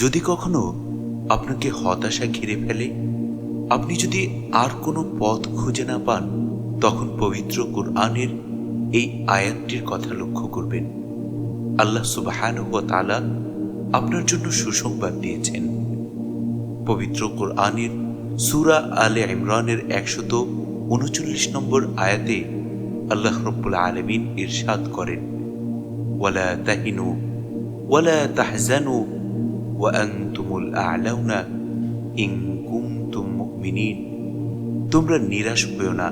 যদি কখনো আপনাকে হতাশা ঘিরে ফেলে, আপনি যদি আর কোনো পথ খুঁজে না পান, তখন পবিত্র কোরআনের এই আয়াতটির কথা লক্ষ্য করবেন। আল্লাহ সুবাহান ও তালা আপনার জন্য সুসংবাদ দিয়েছেন। পবিত্র কোরআনের সুরা আলে ইমরানের একশত উনচল্লিশ নম্বর আয়াতে আল্লাহ রব্বুল আলমিন ইরশাদ করেন, ওয়ালা তাহিনু, ওয়ালা তাহজানু ওয়ান্তুমুল আলাউনা ইন কুনতুম মুমিনিন তোমরা নিরাশ হইও না,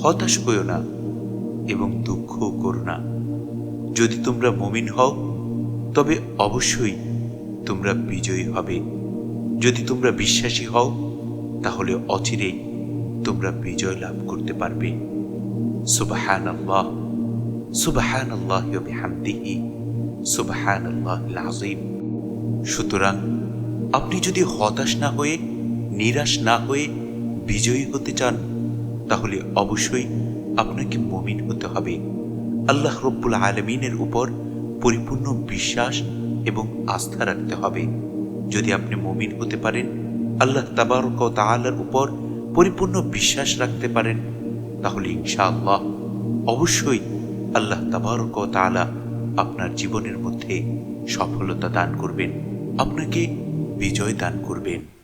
হতাশ হইও না এবং দুঃখ করো না। যদি তোমরা মুমিন হও, তবে অবশ্যই তোমরা বিজয়ী হবে। যদি তোমরা বিশ্বাসী হও, তাহলে অচিরেই তোমরা বিজয় লাভ করতে পারবে। সুবাহান আল্লাহ সুবাহান আল্লাহ বিহামদিহি সুবাহান আল্লাহ সুতরাং আপনি যদি হতাশ না হয়ে, নিরাশ না হয়ে বিজয়ী হতে চান, তাহলে অবশ্যই আপনাকে মমিন হতে হবে। আল্লাহ রব্বুল আলমিনের উপর পরিপূর্ণ বিশ্বাস এবং আস্থা রাখতে হবে। যদি আপনি মমিন হতে পারেন, আল্লাহ তাবারক ও উপর পরিপূর্ণ বিশ্বাস রাখতে পারেন, তাহলে ইনশাআল্লাহ অবশ্যই আল্লাহ তাবারক ও তাআলা আপনার জীবনের মধ্যে সফলতা দান করবেন আপনাকে বিজয় দান করবেন।